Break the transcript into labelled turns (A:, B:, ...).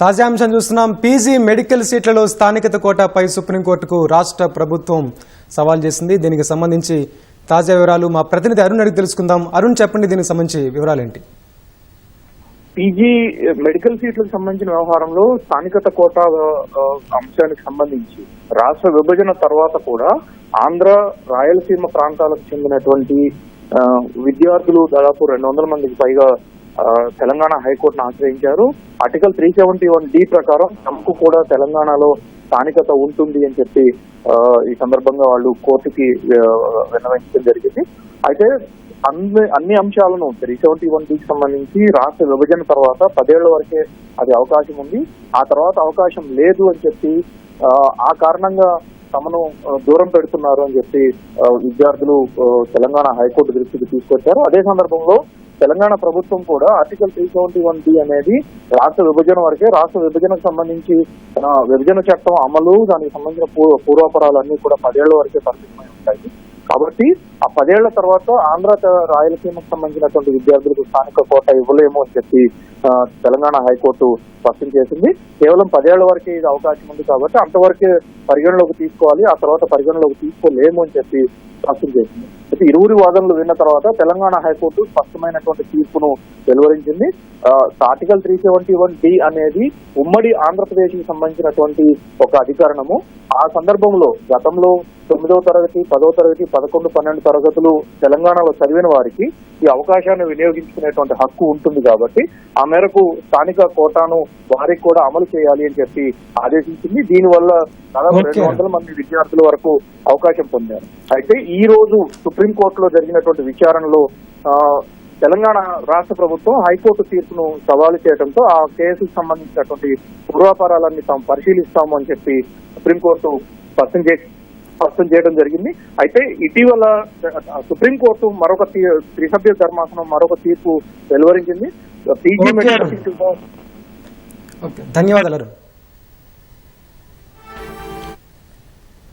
A: తాజా అంశం చూస్తున్నాం. పీజీ మెడికల్ సీట్లలో స్థానికత కోటాపై సుప్రీంకోర్టుకు రాష్ట్ర ప్రభుత్వం సవాల్ చేసింది. దీనికి సంబంధించి తాజా వివరాలు మా ప్రతినిధి అరుణ్ అడిగి తెలుసుకుందాం. అరుణ్ చెప్పండి దీనికి సంబంధించి వివరాలేంటి?
B: పీజీ మెడికల్ సీట్లకు సంబంధించిన వ్యవహారంలో స్థానికత కోటా అంశానికి సంబంధించి రాష్ట్ర విభజన తర్వాత కూడా ఆంధ్ర రాయలసీమ ప్రాంతాలకు చెందినటువంటి విద్యార్థులు దాదాపు రెండు వందల మందికి పైగా తెలంగాణ హైకోర్టును ఆశ్రయించారు. Article three seventy one D ప్రకారం తమకు కూడా తెలంగాణలో స్థానికత ఉంటుంది అని చెప్పి ఈ సందర్భంగా వాళ్ళు కోర్టుకి విన్నవించడం జరిగింది. అయితే అన్ని అన్ని అంశాలను త్రీ సెవెంటీ వన్కి సంబంధించి రాష్ట్ర విభజన తర్వాత పదేళ్ళ వరకే అది అవకాశం ఉంది. ఆ తర్వాత అవకాశం లేదు అని చెప్పి ఆ కారణంగా తమను దూరం పెడుతున్నారు అని చెప్పి విద్యార్థులు తెలంగాణ హైకోర్టు దృష్టికి తీసుకొచ్చారు. అదే సందర్భంలో తెలంగాణ ప్రభుత్వం కూడా article three seventy one B అనేది రాష్ట్ర విభజన వరకే రాష్ట్ర విభజనకు సంబంధించి విభజన చట్టం అమలు దానికి సంబంధించిన పూర్వ పూర్వాపరాలన్నీ కూడా పదేళ్ళ వరకే పరిమితమై ఉంటాయి. కాబట్టి ఆ పదేళ్ళ తర్వాత ఆంధ్ర త- రాయలసీమకు సంబంధించినటువంటి విద్యార్థులకు స్థానిక కోట ఇవ్వలేము అని చెప్పి తెలంగాణ హైకోర్టు స్పష్టం చేసింది. కేవలం పదేళ్ళ వరకే ఇది అవకాశం ఉంది కాబట్టి అంతవరకే పరిగణలోకి తీసుకోవాలి. ఆ తర్వాత పరిగణలోకి తీసుకోలేము అని చెప్పి స్పష్టం చేసింది. అయితే ఇరువురి వాదనలు విన్న తర్వాత తెలంగాణ హైకోర్టు స్పష్టమైనటువంటి తీర్పును వెలువరించింది. ఆ, article three seventy one D అనేది ఉమ్మడి ఆంధ్రప్రదేశ్కి సంబంధించినటువంటి ఒక అధికరణము. ఆ సందర్భంలో గతంలో తొమ్మిదవ తరగతి పదవ తరగతి పదకొండు పన్నెండు తరగతులు తెలంగాణలో చదివిన వారికి ఈ అవకాశాన్ని వినియోగించుకునేటువంటి హక్కు ఉంటుంది కాబట్టి ఆ మేరకు స్థానిక కోటాను వారికి కూడా అమలు చేయాలి అని చెప్పి ఆదేశించింది. దీనివల్ల దాదాపు. రెండు వందల మంది విద్యార్థుల వరకు అవకాశం పొందారు. అయితే ఈ రోజు సుప్రీంకోర్టులో జరిగినటువంటి విచారణలో ఆ, తెలంగాణ రాష్ట్ర ప్రభుత్వం హైకోర్టు తీర్పును సవాలు చేయడంతో ఆ కేసుకు సంబంధించినటువంటి పూర్వాపారాలన్నీ తాము పరిశీలిస్తాము అని చెప్పి సుప్రీంకోర్టు స్పష్టం చేసి స్పష్టం చేయడం జరిగింది. అయితే ఇటీవల సుప్రీంకోర్టు మరొక త్రిసభ్య ధర్మాసనం మరొక తీర్పు వెలువరించింది. పీజీ
A: ధన్యవాదాలు